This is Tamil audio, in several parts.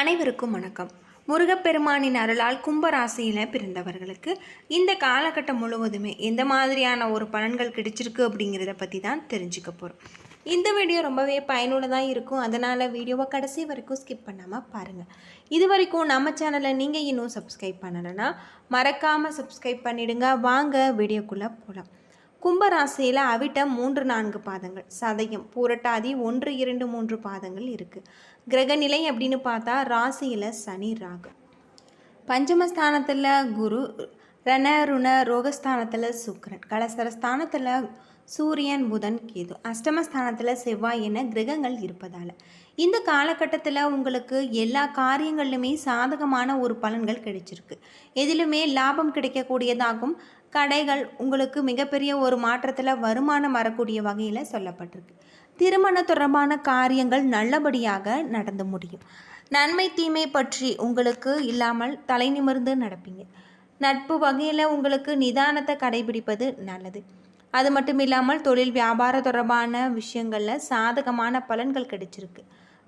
அனைவருக்கும் வணக்கம். முருகப்பெருமானின் அருளால் கும்பராசியில் பிறந்தவர்களுக்கு இந்த காலகட்டம் முழுவதுமே எந்த மாதிரியான ஒரு பலன்கள் கிடைச்சிருக்கு அப்படிங்கிறத பற்றி தான் தெரிஞ்சுக்க போகிறோம் இந்த வீடியோ ரொம்பவே பயனுள்ளதாக இருக்கும். அதனால் வீடியோவை கடைசி வரைக்கும் ஸ்கிப் பண்ணாமல் பாருங்கள் இது வரைக்கும் நம்ம சேனலை நீங்கள் இன்னும் சப்ஸ்கிரைப் பண்ணலைன்னா மறக்காமல் சப்ஸ்கிரைப் பண்ணிவிடுங்க வாங்க வீடியோக்குள்ளே போகலாம் கும்பராசியில் அவிட்ட மூன்று நான்கு பாதங்கள். சதயம் பூரட்டாதி ஒன்று இரண்டு மூன்று பாதங்கள் இருக்குது கிரகநிலை அப்படின்னு பார்த்தா ராசியில் சனி ராகு. பஞ்சமஸ்தானத்தில் குரு ரண ருண ரோகஸ்தானத்தில் சுக்கிரன். கலசரஸ்தானத்தில் சூரியன் புதன் கேது. அஷ்டமஸ்தானத்தில் செவ்வாய் என கிரகங்கள் இருப்பதால். இந்த காலகட்டத்தில் உங்களுக்கு எல்லா காரியங்களிலுமே சாதகமான ஒரு பலன்கள் கிடைச்சிருக்கு. எதிலுமே லாபம் கிடைக்கக்கூடியதாகும். கடைகள் உங்களுக்கு மிகப்பெரிய ஒரு மாற்றத்தில் வருமானம் வரக்கூடிய வகையில் சொல்லப்பட்டிருக்கு. திருமண தொடர்பான காரியங்கள் நல்லபடியாக நடந்து முடியும். நன்மை தீமை பற்றி உங்களுக்கு இல்லாமல் தலை நிமிர்ந்து நடப்பீங்க. நட்பு வகையில் உங்களுக்கு நிதானத்தை கடைபிடிப்பது நல்லது. அது மட்டும் இல்லாமல் தொழில் வியாபார தொடர்பான விஷயங்களில் சாதகமான பலன்கள் கிடைச்சிருக்கு.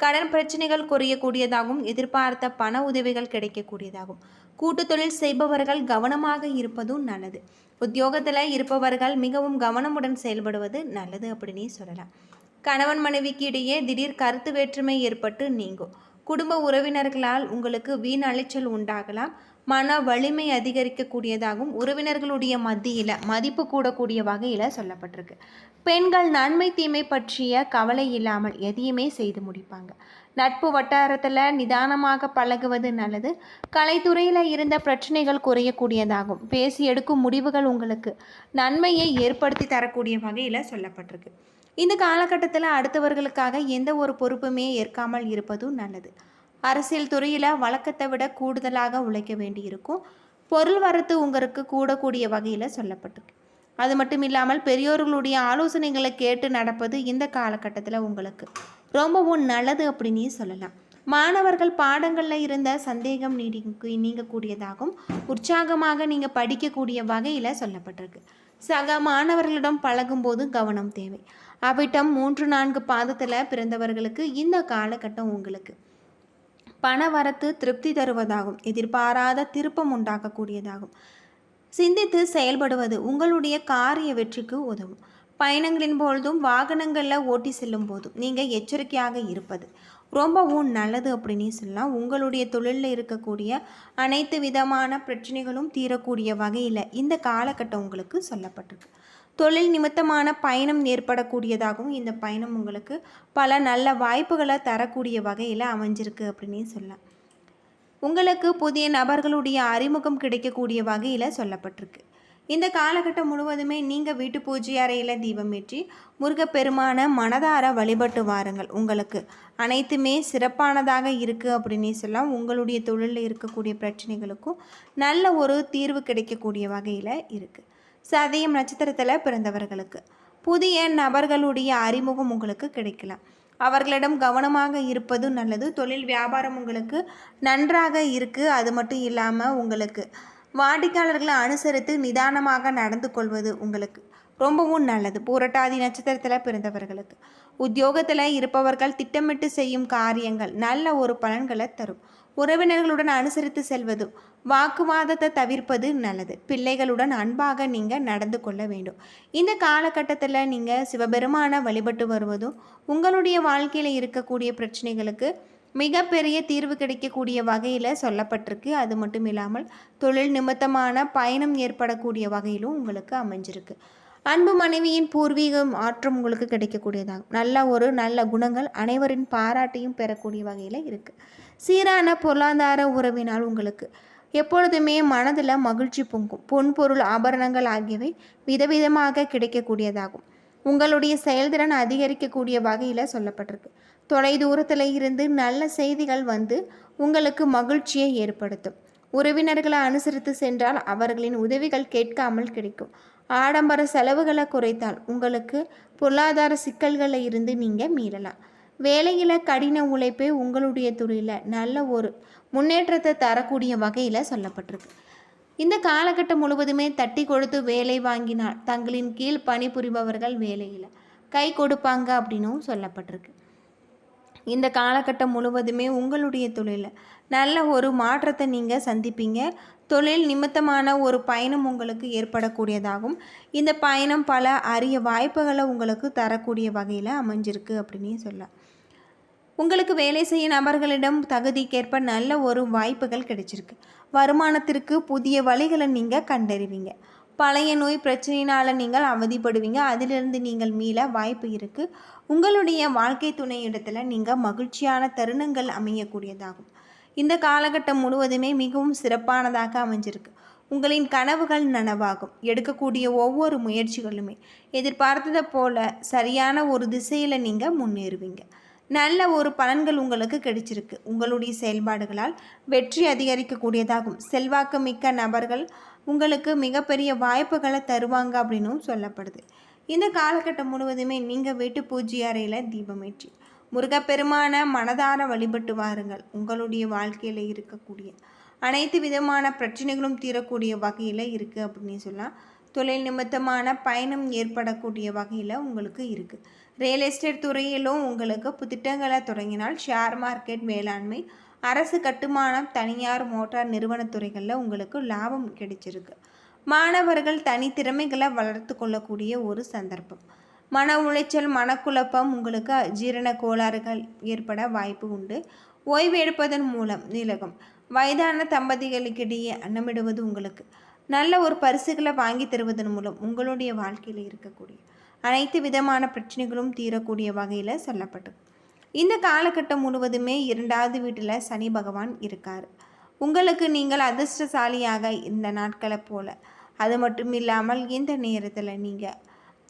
கடன் பிரச்சனைகள் குறையக்கூடியதாகவும் எதிர்பார்த்த பண உதவிகள் கிடைக்கக்கூடியதாகும். கூட்டு தொழில் செய்பவர்கள் கவனமாக இருப்பதும் நல்லது. உத்தியோகத்தில் இருப்பவர்கள் மிகவும் கவனமுடன் செயல்படுவது நல்லது அப்படின்னே சொல்லலாம். கணவன் மனைவிக்கு இடையே திடீர் கருத்து வேற்றுமை ஏற்பட்டு நீங்கும். குடும்ப உறவினர்களால் உங்களுக்கு வீண் அலைச்சல் உண்டாகலாம். மன வலிமை அதிகரிக்கக்கூடியதாகவும் உறவினர்களுடைய மத்தியில் மதிப்பு கூடக்கூடிய வகையில் சொல்லப்பட்டிருக்கு. பெண்கள் நன்மை தீமை பற்றிய கவலை இல்லாமல் எதையுமே செய்து முடிப்பாங்க. நட்பு வட்டாரத்தில் நிதானமாக பழகுவது நல்லது. கலைத்துறையில் இருந்த பிரச்சனைகள் குறையக்கூடியதாகும். பேசி எடுக்கும் முடிவுகள் உங்களுக்கு நன்மையை ஏற்படுத்தி தரக்கூடிய வகையில் சொல்லப்பட்டிருக்கு. இந்த காலகட்டத்தில் அடுத்தவர்களுக்காக எந்த ஒரு பொறுப்புமே ஏற்காமல் இருப்பதும் நல்லது. அரசியல் துறையில் வழக்கத்தை விட கூடுதலாக உழைக்க வேண்டியிருக்கும். பொருள் வரத்து உங்களுக்கு கூடக்கூடிய வகையில் சொல்லப்பட்டிருக்கு. அது மட்டும் இல்லாமல் பெரியோர்களுடைய ஆலோசனைகளை கேட்டு நடப்பது இந்த காலகட்டத்தில் உங்களுக்கு ரொம்பவும் நல்லது அப்படின்னே சொல்லலாம். மாணவர்கள் பாடங்களில் இருந்த சந்தேகம் நீடி நீங்கக்கூடியதாகவும் உற்சாகமாக நீங்கள் படிக்கக்கூடிய வகையில் சொல்லப்பட்டிருக்கு. சக மாணவர்களிடம் பழகும்போது கவனம் தேவை. அவிட்டம் மூன்று நான்கு பாதத்தில் பிறந்தவர்களுக்கு இந்த காலகட்டம் உங்களுக்கு. பண வரத்து திருப்தி தருவதாகும். எதிர்பாராத திருப்பம் உண்டாக்கக்கூடியதாகும். சிந்தித்து செயல்படுவது உங்களுடைய காரிய வெற்றிக்கு உதவும். பயணங்களின் பொழுதும் வாகனங்களில் ஓட்டி செல்லும் போதும் நீங்கள் எச்சரிக்கையாக இருப்பது. ரொம்பவும் நல்லது அப்படின்னு சொல்லலாம். உங்களுடைய தொழிலில் இருக்கக்கூடிய அனைத்து விதமான பிரச்சனைகளும் தீரக்கூடிய வகையில் இந்த காலகட்டம் உங்களுக்கு சொல்லப்பட்டிருக்கு. தொழில் நிமித்தமான பயணம் ஏற்படக்கூடியதாகவும் இந்த பயணம் உங்களுக்கு பல நல்ல வாய்ப்புகளை தரக்கூடிய வகையில் அமைஞ்சிருக்கு அப்படின்னு சொல்லலாம். உங்களுக்கு புதிய நபர்களுடைய அறிமுகம் கிடைக்கக்கூடிய வகையில் சொல்லப்பட்டிருக்கு. இந்த காலகட்டம் முழுவதுமே நீங்கள் வீட்டு பூஜை அறையில் தீபமேற்றி முருகப்பெருமான மனதார வழிபட்டு வாருங்கள் உங்களுக்கு. அனைத்துமே சிறப்பானதாக இருக்குது அப்படின்னு சொல்லலாம். உங்களுடைய தொழிலில் இருக்கக்கூடிய பிரச்சனைகளுக்கும் நல்ல ஒரு தீர்வு கிடைக்கக்கூடிய வகையில் இருக்குது சதயம் நட்சத்திரத்தில் பிறந்தவர்களுக்கு புதிய நபர்களுடைய அறிமுகம் உங்களுக்கு கிடைக்கலாம். அவர்களிடம் கவனமாக இருப்பதும் நல்லது. தொழில் வியாபாரம் உங்களுக்கு நன்றாக இருக்குது அது மட்டும் இல்லாமல் உங்களுக்கு வாடிக்கையாளர்களை அனுசரித்து நிதானமாக நடந்து கொள்வது உங்களுக்கு ரொம்பவும் நல்லது. பூரட்டாதி நட்சத்திரத்தில் பிறந்தவர்களுக்கு. உத்தியோகத்தில் இருப்பவர்கள் திட்டமிட்டு செய்யும் காரியங்கள் நல்ல ஒரு பலன்களை தரும். உறவினர்களுடன் அனுசரித்து செல்வதும் வாக்குவாதத்தை தவிர்ப்பது நல்லது. பிள்ளைகளுடன் அன்பாக நீங்கள் நடந்து கொள்ள வேண்டும். இந்த காலகட்டத்தில் நீங்கள் சிவபெருமான வழிபட்டு வருவதும் உங்களுடைய வாழ்க்கையில் இருக்கக்கூடிய பிரச்சனைகளுக்கு மிகப்பெரிய தீர்வு கிடைக்கக்கூடிய வகையில் சொல்லப்பட்டிருக்கு. அது மட்டும் இல்லாமல் தொழில் நிமித்தமான பயணம் ஏற்படக்கூடிய வகையிலும் உங்களுக்கு அமைஞ்சிருக்கு. அன்பு மனைவியின் பூர்வீகம் மாற்றம் உங்களுக்கு கிடைக்கக்கூடியதாகும். நல்ல ஒரு நல்ல குணங்கள் அனைவரின் பாராட்டையும் பெறக்கூடிய வகையில் இருக்குது சீரான பொருளாதார உறவினால் உங்களுக்கு எப்பொழுதுமே மனதில் மகிழ்ச்சி பொங்கும். பொன் பொருள் ஆபரணங்கள் ஆகியவை விதவிதமாக கிடைக்கக்கூடியதாகும். உங்களுடைய செயல்திறன் அதிகரிக்கக்கூடிய வகையில் சொல்லப்பட்டிருக்கு. தொலை தூரத்தில் இருந்து நல்ல செய்திகள் வந்து உங்களுக்கு மகிழ்ச்சியை ஏற்படுத்தும். உறவினர்களை அனுசரித்து சென்றால் அவர்களின் உதவிகள் கேட்காமல் கிடைக்கும். ஆடம்பர செலவுகளை குறைத்தால் உங்களுக்கு பொருளாதார சிக்கல்களில் இருந்து நீங்கள் மீளலாம். வேலையில் கடின உழைப்பே உங்களுடைய தொழிலில் நல்ல ஒரு முன்னேற்றத்தை தரக்கூடிய வகையில் சொல்லப்பட்டிருக்கு. இந்த காலகட்டம் முழுவதுமே தட்டி கொடுத்து வேலை வாங்கினால் தங்களின் கீழ் பணிபுரிபவர்கள் வேலையில் கை கொடுப்பாங்க அப்படின்னும் சொல்லப்பட்டிருக்கு. இந்த காலகட்டம் முழுவதுமே உங்களுடைய தொழிலில் நல்ல ஒரு மாற்றத்தை நீங்கள் சந்திப்பீங்க. தொழில் நிமித்தமான ஒரு பயணம் உங்களுக்கு ஏற்படக்கூடியதாகும். இந்த பயணம் பல அரிய வாய்ப்புகளை உங்களுக்கு தரக்கூடிய வகையில் அமைஞ்சிருக்கு அப்படின்னு சொல்லலாம். உங்களுக்கு வேலை செய்ய நபர்களிடம் தகுதிக்கேற்ப நல்ல ஒரு வாய்ப்புகள் கிடைச்சிருக்கு. வருமானத்திற்கு புதிய வழிகளை நீங்கள் கண்டறிவீங்க. பழைய நோய் பிரச்சனையினால் நீங்கள் அவதிப்படுவீங்க. அதிலிருந்து நீங்கள் மீள வாய்ப்பு இருக்குது உங்களுடைய வாழ்க்கை துணை இடத்துல நீங்கள் மகிழ்ச்சியான தருணங்கள் அமையக்கூடியதாகும். இந்த காலகட்டம் முழுவதுமே மிகவும் சிறப்பானதாக அமைஞ்சிருக்கு. உங்களின் கனவுகள் நனவாகும். எடுக்கக்கூடிய ஒவ்வொரு முயற்சிகளுமே எதிர்பார்த்ததை போல சரியான ஒரு திசையில் நீங்கள் முன்னேறுவீங்க. நல்ல ஒரு பலன்கள் உங்களுக்கு கிடைச்சிருக்கு. உங்களுடைய செயல்பாடுகளால் வெற்றி அதிகரிக்கக்கூடியதாகும். செல்வாக்கு மிக்க நபர்கள் உங்களுக்கு மிகப்பெரிய வாய்ப்புகளை தருவாங்க அப்படின்னும் சொல்லப்படுது. இந்த காலகட்டம் முழுவதுமே நீங்கள் வீட்டு பூஜை அறையில் தீபமேற்றி முருகப்பெருமான மனதார வழிபட்டு வாருங்கள். உங்களுடைய வாழ்க்கையில் இருக்கக்கூடிய அனைத்து விதமான பிரச்சனைகளும் தீரக்கூடிய வகையில் இருக்குது அப்படின்னு சொல்லலாம். தொழில் நிமித்தமான பயணம் ஏற்படக்கூடிய வகையில் உங்களுக்கு இருக்குது ரியல் எஸ்டேட் துறையிலும் உங்களுக்கு புத்திட்டங்களை தொடங்கினால் ஷேர் மார்க்கெட் மேலாண்மை அரசு கட்டுமானம் தனியார் மோட்டார் நிறுவனத் துறைகளில் உங்களுக்கு லாபம் கிடைச்சிருக்கு. மாணவர்கள் தனித்திறமைகளை வளர்த்து கொள்ளக்கூடிய ஒரு சந்தர்ப்பம். மன உளைச்சல் மனக்குழப்பம் உங்களுக்கு ஜீரண கோளாறுகள் ஏற்பட வாய்ப்பு உண்டு. ஓய்வு எடுப்பதன் மூலம் நீலகம். வயதான தம்பதிகளுக்கிடையே அன்னமிடுவது உங்களுக்கு நல்ல ஒரு பரிசுகளை வாங்கி தருவதன் மூலம் உங்களுடைய வாழ்க்கையில் இருக்கக்கூடிய அனைத்து விதமான பிரச்சனைகளும் தீரக்கூடிய வகையில் சொல்லப்பட்டது. இந்த காலகட்டம் முழுவதுமே இரண்டாவது வீட்டில் சனி பகவான் இருக்கார். உங்களுக்கு நீங்கள் அதிர்ஷ்டசாலியாக இந்த நாட்களை போல அது மட்டும் இல்லாமல் இந்த நேரத்தில் நீங்கள்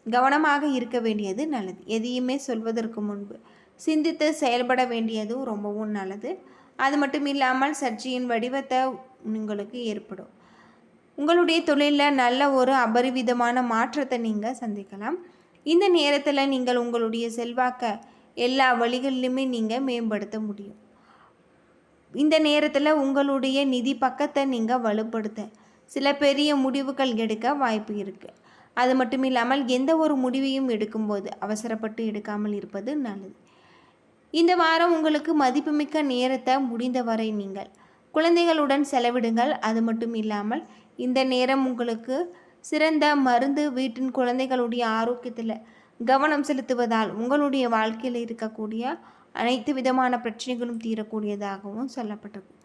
கவனமாக இருக்க வேண்டியது நல்லது. எதையுமே சொல்வதற்கு முன்பு சிந்தித்து செயல்பட வேண்டியதும் ரொம்பவும் நல்லது. அது மட்டும் இல்லாமல் சர்ச்சையின் வடிவத்தை உங்களுக்கு ஏற்படும். உங்களுடைய தொழிலில் நல்ல ஒரு அபரிவிதமான மாற்றத்தை நீங்கள் சந்திக்கலாம். இந்த நேரத்தில் நீங்கள் உங்களுடைய செல்வாக்கை எல்லா வழிகளிலுமே நீங்கள் மேம்படுத்த முடியும். இந்த நேரத்தில் உங்களுடைய நிதி பக்கத்தை நீங்கள் வலுப்படுத்த சில பெரிய முடிவுகள் எடுக்க வாய்ப்பு இருக்குது அது மட்டும் இல்லாமல் எந்த ஒரு முடிவையும் எடுக்கும்போது அவசரப்பட்டு எடுக்காமல் இருப்பது நல்லது. இந்த வாரம் உங்களுக்கு மதிப்புமிக்க நேரத்தை முடிந்தவரை நீங்கள் குழந்தைகளுடன் செலவிடுங்கள். அது மட்டும் இல்லாமல் இந்த நேரம் உங்களுக்கு சிறந்த மருந்து வீட்டின் குழந்தைகளுடைய ஆரோக்கியத்தில் கவனம் செலுத்துவதால் உங்களுடைய வாழ்க்கையில் இருக்கக்கூடிய அனைத்து விதமான பிரச்சனைகளும் தீரக்கூடியதாகவும் சொல்லப்பட்டிருக்கு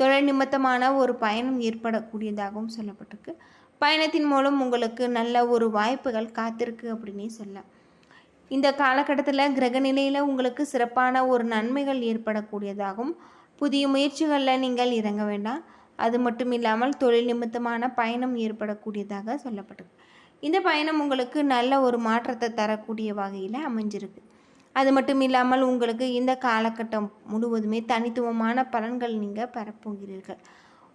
தொழில் நிமித்தமான ஒரு பயணம் ஏற்படக்கூடியதாகவும் சொல்லப்பட்டிருக்கு. பயணத்தின் மூலம் உங்களுக்கு நல்ல ஒரு வாய்ப்புகள் காத்திருக்கு அப்படின்னே சொல்லலாம். இந்த காலகட்டத்தில் கிரக நிலையில் உங்களுக்கு சிறப்பான ஒரு நன்மைகள் ஏற்படக்கூடியதாகவும் புதிய முயற்சிகளில் நீங்கள் இறங்க வேண்டாம். அது மட்டும் இல்லாமல் தொழில் நிமித்தமான பயணம் ஏற்படக்கூடியதாக சொல்லப்பட்டிருக்கு. இந்த பயணம் உங்களுக்கு நல்ல ஒரு மாற்றத்தை தரக்கூடிய வகையில் அமைஞ்சிருக்கு. அது மட்டும் இல்லாமல் உங்களுக்கு இந்த காலகட்டம் முழுவதுமே தனித்துவமான பலன்கள் நீங்கள் பெறப்போகிறீர்கள்.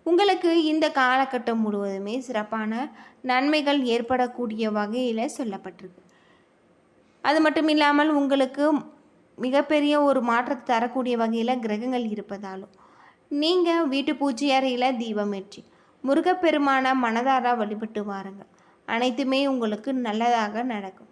உங்களுக்கு இந்த காலகட்டம் முழுவதுமே சிறப்பான நன்மைகள் ஏற்படக்கூடிய வகையில் சொல்லப்பட்டிருக்கு. அது மட்டும் இல்லாமல் உங்களுக்கு மிகப்பெரிய ஒரு மாற்றத்தை தரக்கூடிய வகையில் கிரகங்கள் இருப்பதாலும் நீங்கள் வீட்டு பூஜை அறையில் தீபமேற்றி முருகப்பெருமான மனதாரா வழிபட்டு வாருங்கள் அனைத்துமே உங்களுக்கு நல்லதாக நடக்கும்.